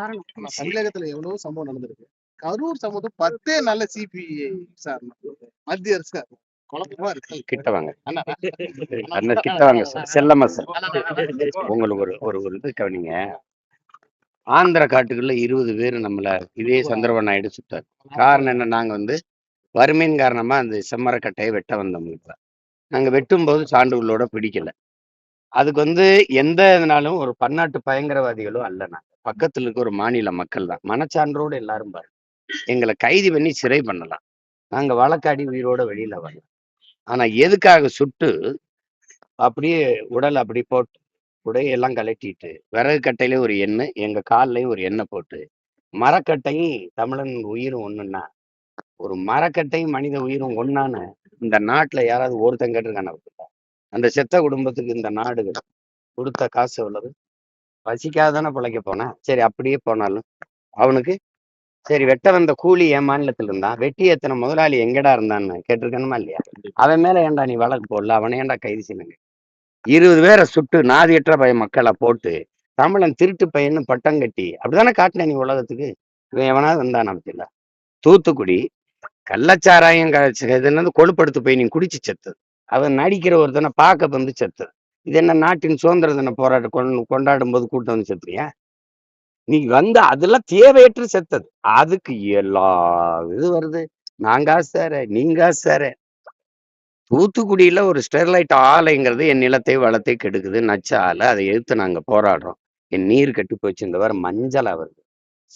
காரணம். தமிழகத்துல எவ்வளவு சம்பவம் நடந்திருக்கு. கரூர் சம்பவம் பத்தே நல்ல சிபிஐ விசாரணை மத்திய அரசு. குழப்பமா இருக்கு. கிட்ட வாங்க அண்ணா, அந்த கிட்ட வாங்க சார். செல்லம்மா சார். உங்களுக்கு ஒரு ஒரு ஒரு இது கவனிங்க. ஆந்திர காட்டுக்குள்ள இருபது பேர் நம்மள இதே சந்திரபாபு நாயுடு சுட்டார். காரணம் என்ன? நாங்க வந்து வறுமையின் காரணமா அந்த செம்மரக்கட்டையை வெட்ட வந்தோம் இப்ப நாங்க வெட்டும்போது சான்றுகளோட பிடிக்கல. அதுக்கு வந்து எந்த இதனாலும் ஒரு பன்னாட்டு பயங்கரவாதிகளும் அல்ல நாங்க. பக்கத்துல இருக்க ஒரு மாநில மக்கள் தான். மனச்சான்றோடு எல்லாரும் பாருங்க. எங்களை கைது பண்ணி சிறை பண்ணலாம். நாங்க வழக்காடி உயிரோட வெளியில வரலாம். ஆனா எதுக்காக சுட்டு அப்படியே உடல் அப்படி போட்டு உடையெல்லாம் கழட்டிட்டு விறகு கட்டையில ஒரு எண்ணெய் எங்க கால்லையும் ஒரு எண்ணெய் போட்டு மரக்கட்டையும் தமிழன் உயிரும் ஒண்ணுன்னா ஒரு மரக்கட்டையும் மனித உயிரும் ஒன்னான்னு இந்த நாட்டுல யாராவது ஒருத்தன் கேட்டிருக்கான? அந்த செத்த குடும்பத்துக்கு இந்த நாடு கொடுத்த காசு எவ்வளவு? பசிக்காதானே பிழைக்க போனேன் சரி அப்படியே போனாலும் அவனுக்கு சரி வெட்ட வந்த கூலி என் மாநிலத்துல இருந்தான் வெட்டி எத்தனை முதலாளி எங்கடா இருந்தான்னு கேட்டிருக்கணுமா இல்லையா? அவன் மேல ஏன்டா நீ வழக்கு போடல? அவனை ஏன்டா கைது செய்யுங்க இருபது பேரை சுட்டு நாதியற்ற பய மக்களை போட்டு தமிழன் திருட்டு பையன்னு பட்டம் கட்டி அப்படிதானே காட்டின நீ உலகத்துக்கு? இவன் எவனாவது வந்தான் நமக்கு தூத்துக்குடி கள்ளச்சாராயம் இருந்து கொழுப்படுத்து போய் நீ குடிச்சு செத்தது. அவன் நடிக்கிற ஒருத்தனை பார்க்க வந்து செத்தது. இது என்ன நாட்டின் சுதந்திர தின போராட்டம் கொண்- கொண்டாடும் போது கூட்டம் வந்து செத்துறியா நீ வந்து அதெல்லாம் தேவையற்று செத்தது. அதுக்கு எல்லா இது வருது. நாங்க சார நீங்க சார தூத்துக்குடியில ஒரு ஸ்டெர்லைட் ஆலைங்கிறது என் நிலத்தை வளத்தை கெடுக்குது. நச்ச ஆலை அதை எதிர்த்து நாங்க போராடுறோம். என் நீர் கெட்டு போச்சு இந்த வாரம் மஞ்சளா வருது.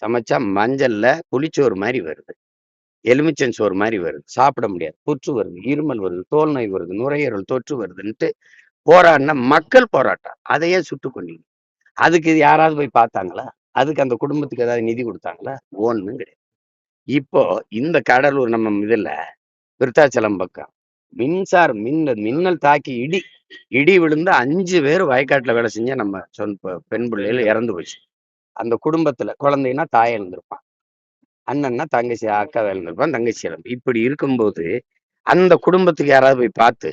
சமைச்சா மஞ்சள்ல புளிச்சோறு மாதிரி வருது. எலுமிச்சன் சோறு மாதிரி வருது. சாப்பிட முடியாது. புற்று வருது இருமல் வருது தோல் நோய் வருது நுரையீரல் தொற்று வருதுன்ட்டு போராடினா மக்கள் போராட்டம். அதையே சுட்டு கொண்டீங்க. அதுக்கு இது யாராவது போய் பார்த்தாங்களா? அதுக்கு அந்த குடும்பத்துக்கு ஏதாவது நிதி கொடுத்தாங்களா? ஒன்றும் கிடையாது. இப்போ இந்த கடலூர் நம்ம இதுல விருத்தாச்சலம் பக்கம் மின்சார மின் மின்னல் தாக்கி இடி இடி விழுந்து அஞ்சு பேர் வயக்காட்டுல வேலை செஞ்ச நம்ம சொன் பெண் பிள்ளைகள் இறந்து போச்சு. அந்த குடும்பத்துல குழந்தைன்னா தாய் இழந்திருப்பான் அண்ணன்னா தங்கச்சி அக்கா இழந்திருப்பான் தங்கச்சி இழந்து இப்படி இருக்கும்போது அந்த குடும்பத்துக்கு யாராவது போய் பார்த்து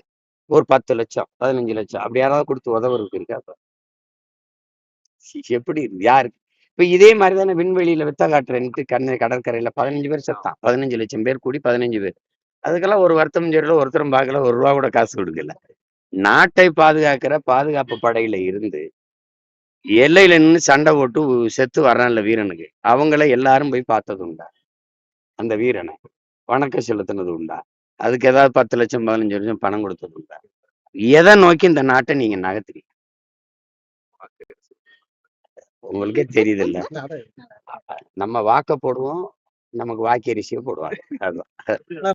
ஒரு பத்து லட்சம் பதினஞ்சு லட்சம் அப்படி யாராவது கொடுத்து உதவுறதுக்கு இருக்கா அப்ப? எப்படி யாருக்கு? இப்ப இதே மாதிரி தானே விண்வெளியில வித்த காட்டுறேன்ட்டு கண்ணு கடற்கரையில பதினஞ்சு பேர் செத்தான். பதினஞ்சு லட்சம் பேர் கூடி பதினஞ்சு பேர். அதுக்கெல்லாம் ஒரு வருத்தம் தெரியல ஒருத்தரும் பார்க்கல ஒரு ரூபா கூட காசு கொடுக்கல. நாட்டை பாதுகாக்கிற பாதுகாப்பு படையில இருந்து எல்லையில நின்று சண்டை போட்டு செத்து வர்றான்ல வீரனுக்கு. அவங்கள எல்லாரும் போய் பார்த்தது உண்டா? அந்த வீரனை. வணக்கம் செலுத்தினது உண்டா? அதுக்கு ஏதாவது பத்து லட்சம் பதினஞ்சு லட்சம் பணம் கொடுத்தது உண்டா? எதை நோக்கி இந்த நாட்டை நீங்க நகர்த்துறீங்க? உங்களுக்கே தெரியுதுல்ல. நம்ம வாக்க போடுவோம் நமக்கு வாக்கரிசியை போடுவாங்க. அதுதான்